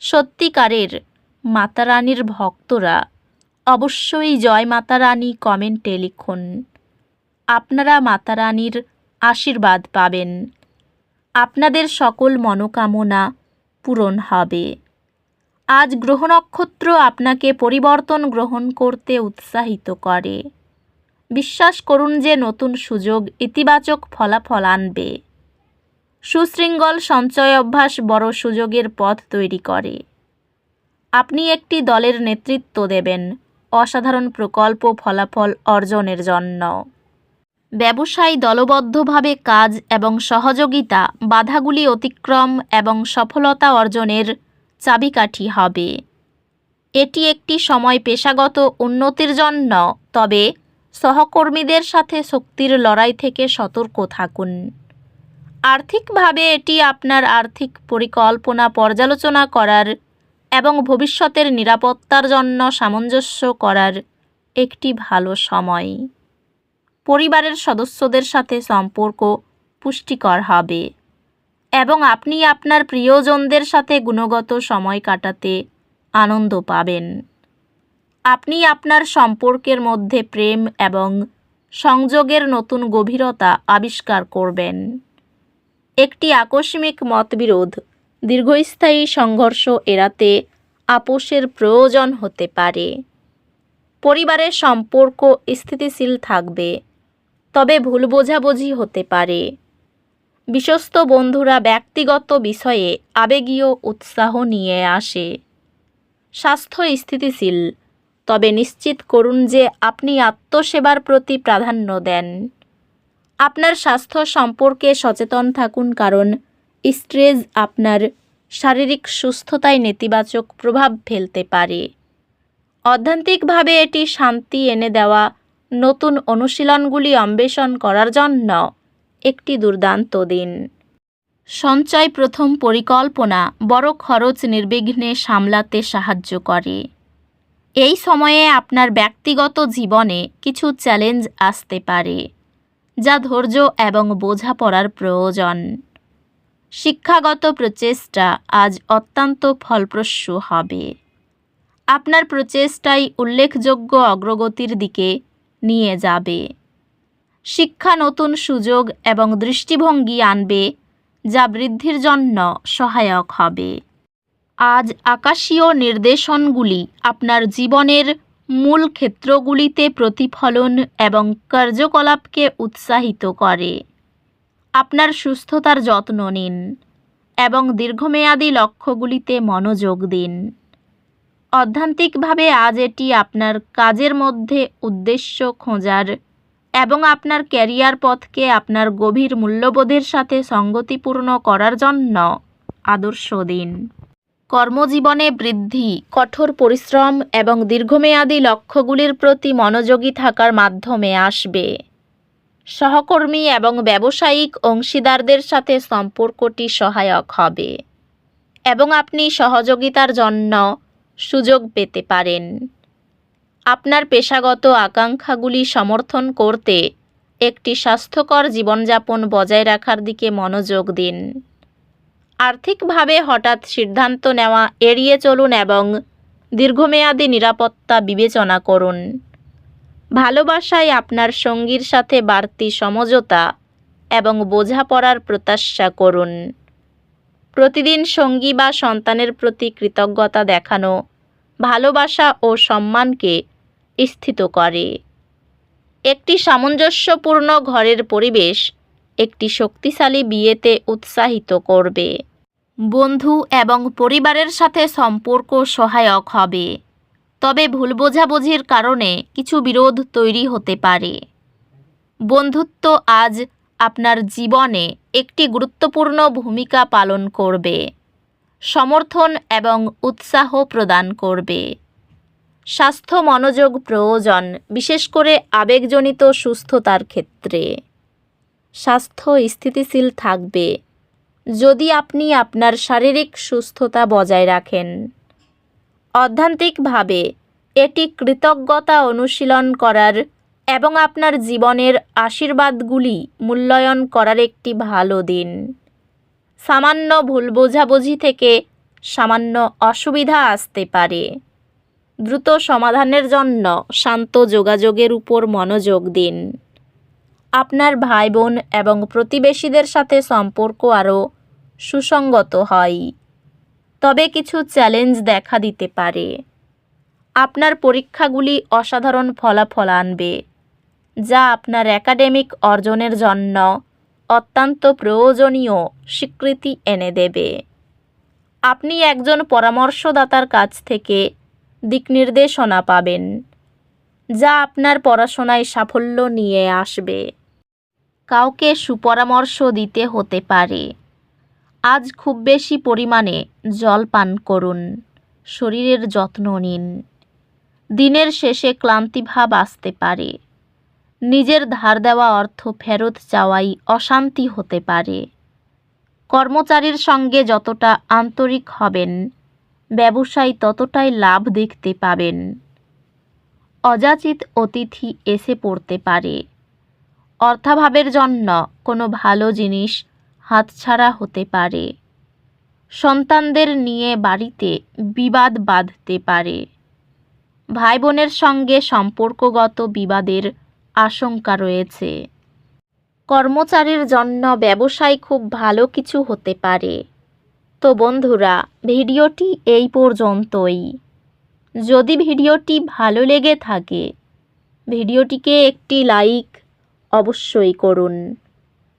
সত্যিকারের মাতারানীর ভক্তরা অবশ্যই জয় মাতারানী কমেন্টে লিখুন। আপনারা মাতারানীর আশীর্বাদ পাবেন। আপনাদের সকল মনোকামনা পূরণ হবে। আজ গ্রহ নক্ষত্র আপনাকে পরিবর্তন গ্রহণ করতে উৎসাহিত করে। বিশ্বাস করুন যে নতুন সুযোগ ইতিবাচক ফলাফল আনবে। সুশৃঙ্খল সঞ্চয় অভ্যাস বড় সুযোগের পথ তৈরি করে। আপনি একটি দলের নেতৃত্ব দেবেন, অসাধারণ প্রকল্প ফলাফল অর্জনের জন্য। ব্যবসায়ী দলবদ্ধভাবে কাজ এবং সহযোগিতা বাধাগুলি অতিক্রম এবং সফলতা অর্জনের চাবিকাঠি হবে। এটি একটি সময় পেশাগত উন্নতির জন্য, তবে সহকর্মীদের সাথে শক্তির লড়াই থেকে সতর্ক থাকুন। আর্থিকভাবে এটি আপনার আর্থিক পরিকল্পনা পর্যালোচনা করার এবং ভবিষ্যতের নিরাপত্তার জন্য সামঞ্জস্য করার একটি ভালো সময়। পরিবারের সদস্যদের সাথে সম্পর্ক পুষ্টিকর হবে এবং আপনি আপনার প্রিয়জনদের সাথে গুণগত সময় কাটাতে আনন্দ পাবেন। আপনি আপনার সম্পর্কের মধ্যে প্রেম এবং সংযোগের নতুন গভীরতা আবিষ্কার করবেন। একটি আকস্মিক মতবিরোধ, দীর্ঘস্থায়ী সংঘর্ষ এড়াতে আপোষের প্রয়োজন হতে পারে। পরিবারের সম্পর্ক স্থিতিশীল থাকবে, তবে ভুল বোঝাবুঝি হতে পারে। বিশ্বস্ত বন্ধুরা ব্যক্তিগত বিষয়ে আবেগীয় উৎসাহ নিয়ে আসে। স্বাস্থ্য স্থিতিশীল, তবে নিশ্চিত করুন যে আপনি আত্মসেবার প্রতি প্রাধান্য দেন। আপনার স্বাস্থ্য সম্পর্কে সচেতন থাকুন কারণ স্ট্রেস আপনার শারীরিক সুস্থতায় নেতিবাচক প্রভাব ফেলতে পারে। অধ্যান্তিকভাবে এটি শান্তি এনে দেওয়া নতুন অনুশীলনগুলি অন্বেষণ করার জন্য একটি দুর্দান্ত দিন। সঞ্চয় প্রথম পরিকল্পনা বড় খরচ নির্বিঘ্নে সামলাতে সাহায্য করে। এই সময়ে আপনার ব্যক্তিগত জীবনে কিছু চ্যালেঞ্জ আসতে পারে। যা ধৈর্য এবং বোঝাপড়ার প্রয়োজন। শিক্ষাগত প্রচেষ্টা আজ অত্যন্ত ফলপ্রসূ হবে। আপনার প্রচেষ্টাই উল্লেখযোগ্য অগ্রগতির দিকে নিয়ে যাবে। শিক্ষা নতুন সুযোগ এবং দৃষ্টিভঙ্গি আনবে, যা বৃদ্ধির জন্য সহায়ক হবে। আজ আকাশীয় নির্দেশনগুলি আপনার জীবনের মূল ক্ষেত্রগুলিতে প্রতিফলন এবং কার্যকলাপকে উৎসাহিত করে। আপনার সুস্থতার যত্ন নিন এবং দীর্ঘমেয়াদী লক্ষ্যগুলিতে মনোযোগ দিন। অধ্যান্তিকভাবে আজ এটি আপনার কাজের মধ্যে উদ্দেশ্য খোঁজার এবং আপনার ক্যারিয়ার পথকে আপনার গভীর মূল্যবোধের সাথে সঙ্গতিপূর্ণ করার জন্য আদর্শ দিন। কর্মজীবনে বৃদ্ধি, কঠোর পরিশ্রম এবং দীর্ঘমেয়াদী লক্ষ্যগুলির প্রতি মনোযোগী থাকার মাধ্যমে আসবে। সহকর্মী এবং ব্যবসায়িক অংশীদারদের সাথে সম্পর্কটি সহায়ক হবে এবং আপনি সহযোগিতার জন্য সুযোগ পেতে পারেন। আপনার পেশাগত আকাঙ্ক্ষাগুলি সমর্থন করতে একটি স্বাস্থ্যকর জীবনযাপন বজায় রাখার দিকে মনোযোগ দিন। আর্থিকভাবে হঠাৎ সিদ্ধান্ত নেওয়া এড়িয়ে চলুন এবং দীর্ঘমেয়াদী নিরাপত্তা বিবেচনা করুন। ভালোবাসায় আপনার সঙ্গীর সাথে বাড়তি সমঝোতা এবং বোঝাপড়ার প্রত্যাশা করুন। প্রতিদিন সঙ্গী বা সন্তানের প্রতি কৃতজ্ঞতা দেখানো ভালোবাসা ও সম্মানকে স্থিত করে। একটি সামঞ্জস্যপূর্ণ ঘরের পরিবেশ একটি শক্তিশালী বিয়েতে উৎসাহিত করবে। বন্ধু এবং পরিবারের সাথে সম্পর্ক সহায়ক হবে। তবে ভুল বোঝাবুঝির কারণে কিছু বিরোধ তৈরি হতে পারে। বন্ধুত্ব আজ আপনার জীবনে একটি গুরুত্বপূর্ণ ভূমিকা পালন করবে। সমর্থন এবং উৎসাহ প্রদান করবে। স্বাস্থ্য মনোযোগ প্রয়োজন, বিশেষ করে আবেগজনিত সুস্থতার ক্ষেত্রে। স্বাস্থ্য স্থিতিশীল থাকবে। যদি আপনি আপনার শারীরিক সুস্থতা বজায় রাখেন। অধ্যান্তিকভাবে, এটি কৃতজ্ঞতা অনুশীলন করার এবং আপনার জীবনের আশীর্বাদগুলি মূল্যায়ন করার একটি ভালো দিন। সামান্য ভুল বোঝাবুঝি থেকে সামান্য অসুবিধা আসতে পারে। দ্রুত সমাধানের জন্য শান্ত যোগাযোগের উপর মনোযোগ দিন। আপনার ভাই বোন এবং প্রতিবেশীদের সাথে সম্পর্ক আরও সুসংগত হয়। তবে কিছু চ্যালেঞ্জ দেখা দিতে পারে। আপনার পরীক্ষাগুলি অসাধারণ ফলাফল আনবে, যা আপনার একাডেমিক অর্জনের জন্য অত্যন্ত প্রয়োজনীয় স্বীকৃতি এনে দেবে। আপনি একজন পরামর্শদাতার কাছ থেকে দিক নির্দেশনা পাবেন, যা আপনার পড়াশোনায় সাফল্য নিয়ে আসবে। কাউকে সুপরামর্শ দিতে হতে পারে। আজ খুব বেশি পরিমাণে জল পান করুন, শরীরের যত্ন নিন। দিনের শেষে ক্লান্তিভাব আসতে পারে। নিজের ধার দেওয়া অর্থ ফেরত চাওয়াই অশান্তি হতে পারে। কর্মচারীর সঙ্গে যতটা আন্তরিক হবেন, ব্যবসায় ততটাই লাভ দেখতে পাবেন। অযাচিত অতিথি এসে পড়তে পারে। অর্থাভাবের জন্য কোনো ভালো জিনিস হাতছাড়া হতে পারে। সন্তানদের নিয়ে বাড়িতে বিবাদ বাঁধতে পারে। ভাই বোনের সঙ্গে সম্পর্কগত বিবাদের আশঙ্কা রয়েছে। কর্মচারীর জন্য ব্যবসায় খুব ভালো কিছু হতে পারে। তো বন্ধুরা, ভিডিওটি এই পর্যন্তই। যদি ভিডিওটি ভালো লেগে থাকে, ভিডিওটিকে একটি লাইক অবশ্যই করুন।